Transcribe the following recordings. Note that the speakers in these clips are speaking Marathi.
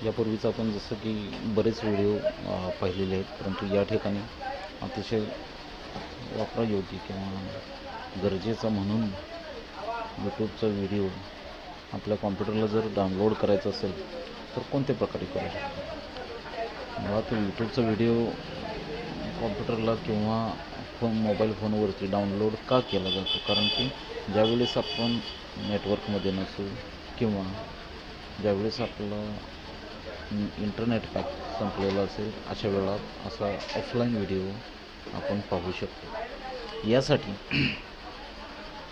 यापूर्वीच आपण जसं की बरेच व्हिडिओ पाहिलेले आहेत परंतु या ठिकाणी अतिशय वापरायोग्य किंवा गरजेचा म्हणून यूट्यूबचा व्हिडिओ आपल्या कॉम्प्युटरला जर डाउनलोड करायचा असेल तर कोणत्या प्रकारे करू शकतो? मुळात यूट्यूबचा व्हिडिओ कॉम्प्युटरला किंवा फोन मोबाईल फोनवरती डाउनलोड का केला जातो? कारण की ज्यावेळेस आपण नेटवर्कमध्ये नसू किंवा ज्यावेळेस आपलं इंटरनेट पॅक संपलेला असेल अशा वेळात असा ऑफलाईन व्हिडिओ आपण पाहू शकतो. यासाठी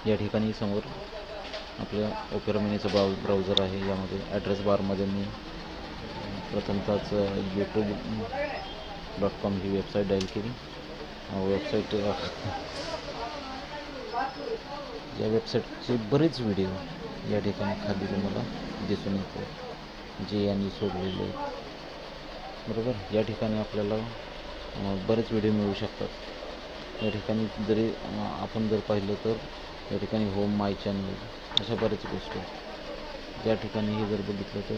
या ठिकाणी समोर आपल्या ओपेरा मिनीचं ब्राउ ब्राउझर आहे. यामध्ये ॲड्रेस बारमध्ये मी प्रथमतःच यूट्यूब डॉट कॉम ही वेबसाईट डायल केली. वेबसाईट या वेबसाईटचे बरेच व्हिडिओ या ठिकाणी खाली तुम्हाला दिसून येतो जे यांनी सोडलेले आहेत. बरोबर? या ठिकाणी आपल्याला बरेच व्हिडिओ मिळू शकतात. या ठिकाणी जरी आपण जर पाहिलं तर या ठिकाणी होम माय चॅनल अशा बऱ्याच गोष्टी या ठिकाणी हे जर बघितलं तर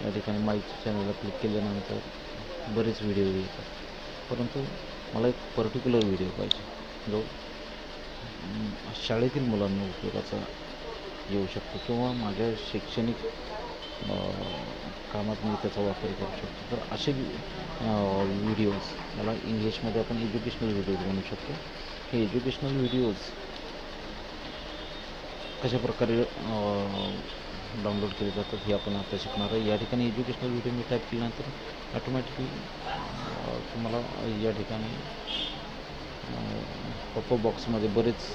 या ठिकाणी माय चॅनलला क्लिक केल्यानंतर बरेच व्हिडिओ येतात. परंतु मला एक पर्टिक्युलर व्हिडिओ पाहिजे जो शाळेतील मुलांना उपयोगाचा येऊ शकतो किंवा माझ्या शैक्षणिक कामात मी त्याचा वापर करू शकतो. तर असे व्हिडिओज याला इंग्लिशमध्ये आपण एज्युकेशनल व्हिडिओज म्हणू शकतो. हे एज्युकेशनल व्हिडिओज कशा प्रकारे डाउनलोड केले जातात हे आपण आता शिकणार आहे. या ठिकाणी एज्युकेशनल व्हिडिओ मी टाईप केल्यानंतर ऑटोमॅटिकली तुम्हाला या ठिकाणी पॉपअप बॉक्समध्ये बरेच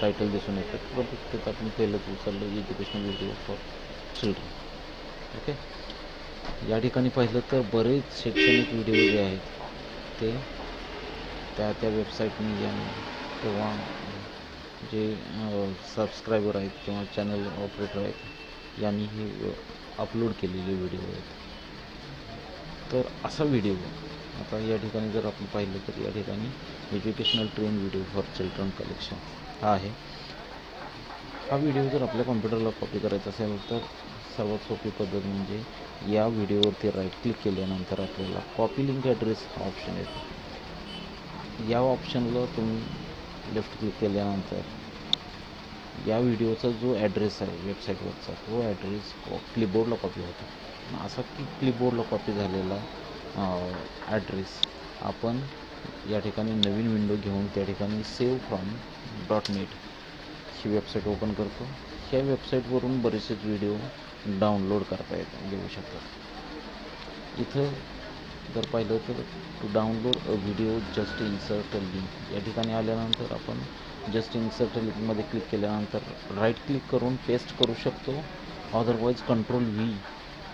टायटल दिसून येतात. परंतु त्यात आपण पहिलंच उचललं educational video for children okay? या ठिकाणी पाहिलं तर बरेच शैक्षणिक व्हिडिओ जे आहेत ते त्या त्या वेबसाईटने ज्या किंवा जे सबस्क्रायबर आहेत किंवा चॅनल ऑपरेटर आहेत यांनी हे अपलोड केलेले व्हिडिओ आहेत. तर असा व्हिडिओ आता या ठिकाणी जर आपण पाहिलं तर या ठिकाणी educational train video for children collection हा आहे. हा व्हिडिओ जर आपल्या कॉम्प्युटरला कॉपी करायचा असेल तर सर्वात सोपी पद्धत म्हणजे या व्हिडिओवरती राईट क्लिक केल्यानंतर आपल्याला कॉपी लिंक ॲड्रेस हा ऑप्शन येतो. या ऑप्शनला तुम्ही लेफ्ट क्लिक केल्यानंतर या व्हिडिओचा जो ॲड्रेस आहे वेबसाईटवरचा तो ॲड्रेस क्लिपबोर्डला कॉपी होतो. असा की क्लिपबोर्डला कॉपी झालेला ॲड्रेस आपण या ठिकाणी नवीन विंडो घेऊन त्या ठिकाणी सेव्ह फ्रॉम डॉट नेट ही वेबसाईट ओपन करतो. ह्या वेबसाईटवरून बरेचसेच व्हिडिओ डाउनलोड करता येतं घेऊ शकतात इथं जर पाहिलं तर to download a video just insert link या ठिकाणी आल्यानंतर आपण जस्ट इन्सर्ट लिंकमध्ये क्लिक केल्यानंतर राईट क्लिक करून पेस्ट करू शकतो. अदरवाईज कंट्रोल व्ही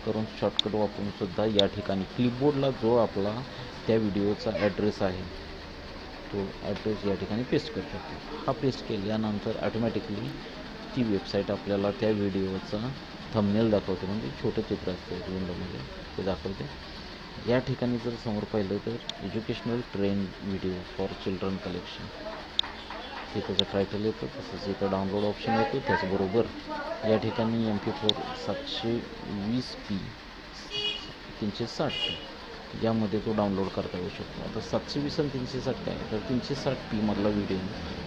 करून शॉर्टकट वापरून सुद्धा या ठिकाणी क्लिपबोर्डला जो आपला त्या व्हिडिओचा ॲड्रेस आहे तो ॲड्रेस या ठिकाणी पेस्ट करू शकतो. हा पेस्ट केल्यानंतर ॲटोमॅटिकली ती वेबसाईट आपल्याला त्या व्हिडिओचा थंबनेल दाखवते. म्हणजे छोटं चित्र असतं विंडोमध्ये ते दाखवते. या ठिकाणी जर समोर पाहिलं तर educational train video for children collection हे त्याचं टायटल येतं. तसंच इथं डाउनलोड ऑप्शन येतो. त्याचबरोबर या ठिकाणी एम पी फोर सातशे वीस पी तीनशे साठ पी यामध्ये तो डाउनलोड करता येऊ शकतो. आता सातशे वीस आणि तीनशे साठ काय? तर तीनशे साठ पीमधला व्हिडिओ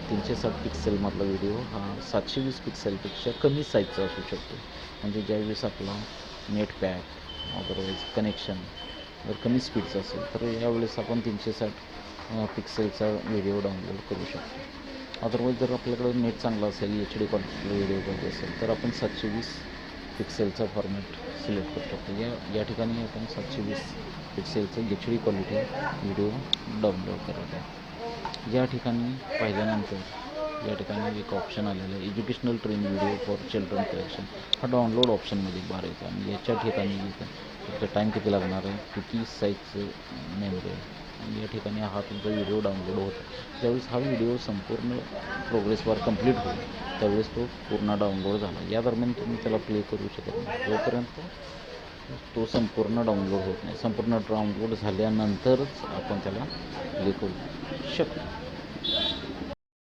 तीनशे साठ पिक्सेलमधला व्हिडिओ हा सातशे वीस पिक्सेलपेक्षा कमी साईजचा असू शकतो. म्हणजे ज्यावेळेस आपला नेट पॅक अदरवाईज कनेक्शन जर कमी स्पीडचं असेल तर यावेळेस आपण तीनशे साठ पिक्सेलचा व्हिडिओ डाउनलोड करू शकतो. अदरवाईज जर आपल्याकडं नेट चांगलं असेल एच डी क्वालिटीला व्हिडिओ पाहिजे असेल तर आपण सातशे वीस पिक्सेलचा फॉर्मॅट सिलेक्ट करू शकतो या या ठिकाणी आपण सातशे वीस पिक्सेलचं H D quality video download करत आहे. या ठिकाणी पाहिल्यानंतर या ठिकाणी एक ऑप्शन आलेलं आहे educational train video for children collection हा डाउनलोड ऑप्शनमध्ये बार येतो. आणि याच्या ठिकाणी टाईम किती लागणार आहे? किती साईजचं मेमरी आहे? आणि या ठिकाणी हा तुमचा व्हिडिओ डाउनलोड होतो ज्यावेळेस हा व्हिडिओ संपूर्ण प्रोग्रेसवर कंप्लीट होईल त्यावेळेस तो पूर्ण डाउनलोड झाला. या दरम्यान तुम्ही त्याला प्ले करू शकत नाही. जोपर्यंत तो संपूर्ण डाउनलोड होत नाही संपूर्ण डाउनलोड झाल्यानंतरच आपण त्याला प्ले करू शकतो